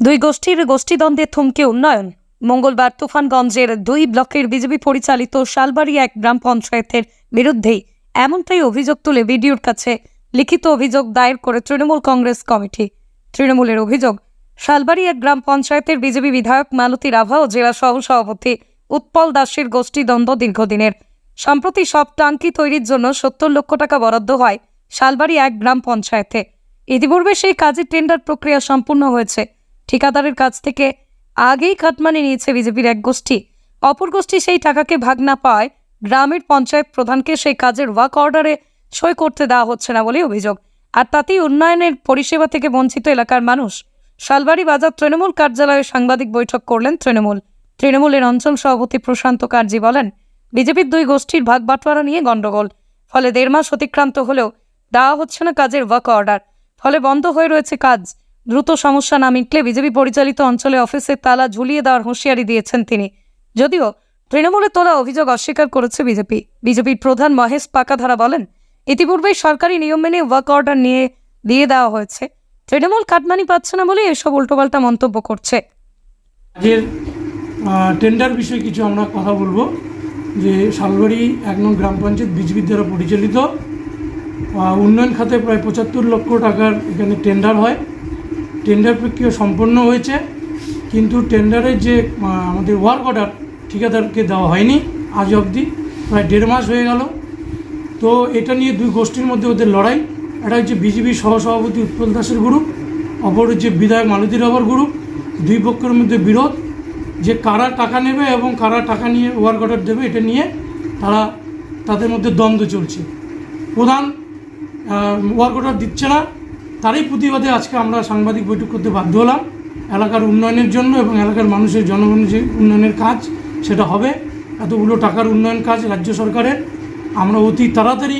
দুই গোষ্ঠীর গোষ্ঠীদ্বন্দ্বে থমকে উন্নয়ন। মঙ্গলবার তুফানগঞ্জের দুই ব্লকের বিজেপি পরিচালিত শালবাড়ি এক গ্রাম পঞ্চায়েতের বিরুদ্ধেই এমনটাই অভিযোগ তুলে বিডিওর কাছে। লিখিত অভিযোগ দায়ের করে তৃণমূল কংগ্রেস কমিটি। তৃণমূলের অভিযোগ শালবাড়ি এক গ্রাম পঞ্চায়েতের বিজেপি বিধায়ক মালতী রাভা ও জেলা সহ সভাপতি উৎপল দাসের গোষ্ঠীদ্বন্দ্ব দীর্ঘদিনের। সম্প্রতি সব টাঙ্কি তৈরির জন্য সত্তর লক্ষ টাকা বরাদ্দ হয় শালবাড়ি এক গ্রাম পঞ্চায়েতে। ইতিপূর্বে সেই কাজের টেন্ডার প্রক্রিয়া সম্পূর্ণ হয়েছে। ঠিকাদারের কাছ থেকে আগেই খাটমানি নিয়েছে বিজেপির এক গোষ্ঠী। অপর গোষ্ঠী সেই টাকাকে ভাগ না পায়, গ্রামের পঞ্চায়েত প্রধানকে সেই কাজের ওয়ার্ক অর্ডারে সই করতে দেওয়া হচ্ছে না বলে অভিযোগ। আর তাতেই উন্নয়নের পরিষেবা থেকে বঞ্চিত এলাকার মানুষ। শালবাড়ি বাজার তৃণমূল কার্যালয়ে সাংবাদিক বৈঠক করলেন তৃণমূল। তৃণমূলের অঞ্চল সভাপতি প্রশান্ত কার্জি বলেন, বিজেপির দুই গোষ্ঠীর ভাগ বাটোয়ারা নিয়ে গণ্ডগোল। ফলে দেড় মাস অতিক্রান্ত হলেও দেওয়া হচ্ছে না কাজের ওয়ার্ক অর্ডার। ফলে বন্ধ হয়ে রয়েছে কাজ। দ্রুত সমস্যা না মিটলে বিজেপি পরিচালিত অঞ্চলে অফিসের তালা ঝুলিয়ে দেওয়ার হুঁশিয়ারি দিয়েছেন তিনি। যদিও তৃণমূলের তোলা অভিযোগ অস্বীকার করেছে বিজেপি। বিজেপির প্রধান মহেশ পাকাধারা বলেন, ইতিপূর্বেই সরকারি নিয়ম মেনে ওয়ার্ক অর্ডার নিয়ে দিয়ে দেওয়া হয়েছে। তৃণমূল কাটমানি পাচ্ছে না বলে এসব উল্টোপাল্টা মন্তব্য করছে। টেন্ডার বিষয়ে কিছু আমরা কথা বলব। যে শালবাড়ি এক নং গ্রাম পঞ্চায়েত বিজেপির দ্বারা পরিচালিত উন্নয়ন খাতে প্রায় পঁচাত্তর লক্ষ টাকার এখানে টেন্ডার হয়। টেন্ডার প্রক্রিয়া সম্পন্ন হয়েছে, কিন্তু টেন্ডারের যে আমাদের ওয়ার্ক অর্ডার ঠিকাদারকে দেওয়া হয়নি আজ অবধি, প্রায় দেড় মাস হয়ে গেল। তো এটা নিয়ে দুই গোষ্ঠীর মধ্যে ওদের লড়াই। একটা হচ্ছে বিজেপি সহসভাপতি উৎপল দাসের গ্রুপ অপর হচ্ছে বিধায়ক মালতী রাভার গ্রুপ দুই পক্ষের মধ্যে বিরোধ। যে কারা টাকা নেবে এবং কারা টাকা নিয়ে ওয়ার্ক অর্ডার দেবে, এটা নিয়ে তারা তাদের মধ্যে দ্বন্দ্ব চলছে। প্রধান ওয়ার্ক অর্ডার দিচ্ছে না। তারই প্রতিবাদে আজকে আমরা সাংবাদিক বৈঠক করতে বাধ্য হলাম। এলাকার উন্নয়নের জন্য এবং এলাকার মানুষের জনগণের যে উন্নয়নের কাজ সেটা হবে। এতগুলো টাকার উন্নয়ন কাজ রাজ্য সরকারের। আমরা অতি তাড়াতাড়ি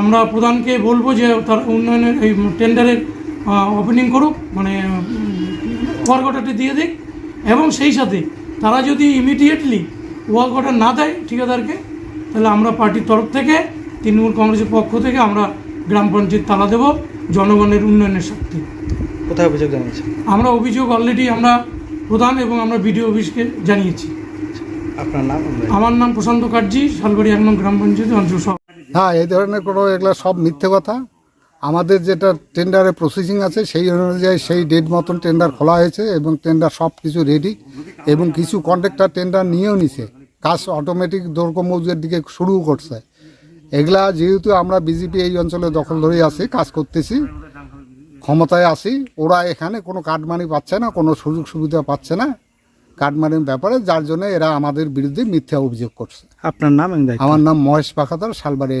আমরা প্রধানকে বলব যে তার উন্নয়নের এই টেন্ডারের ওপেনিং করুক মানে ওয়ার্ক অর্ডারটি দিয়ে দিক। এবং সেই সাথে তারা যদি ইমিডিয়েটলি ওয়ার্ক অর্ডার না দেয় ঠিকাদারকে, তাহলে আমরা পার্টির তরফ থেকে, তৃণমূল কংগ্রেসের পক্ষ থেকে আমরা গ্রাম পঞ্চায়েত তালা দেব জনগণের উন্নয়নের স্বার্থে। কোথায় অভিযোগ জানিয়েছে? আমরা অভিযোগ অলরেডি আমরা প্রধান এবং আমরা বিডিও অফিসকে জানিয়েছি। আপনার নাম আমার নাম প্রশান্ত কার্জি শালবাড়ি এক নং গ্রাম পঞ্চায়েত অঞ্চল সভা। হ্যাঁ এই ধরনের কোনো এগুলো সব মিথ্যে কথা। আমাদের যেটা টেন্ডারে প্রসেসিং আছে সেই অনুযায়ী সেই ডেট মতন টেন্ডার খোলা হয়েছে এবং টেন্ডার সব কিছু রেডি এবং কিছু কন্ট্রাক্টর টেন্ডার নিয়েও নিছে। কাজ অটোমেটিক দৈর্ঘ্য মজুরের দিকে শুরু করছে। এগুলা যেহেতু আমরা বিজেপি এই অঞ্চলে দখল ধরে আছি কাজ করতেছি ক্ষমতায় আসি ওরা এখানে কোনো কাটমানি পাচ্ছে না কোনো সুযোগ সুবিধা পাচ্ছে না কাঠমানির ব্যাপারে যার জন্য এরা আমাদের বিরুদ্ধে মিথ্যা অভিযোগ করছে। আপনার নাম আমার নাম মহেশ পাখাতার শালবাড়ি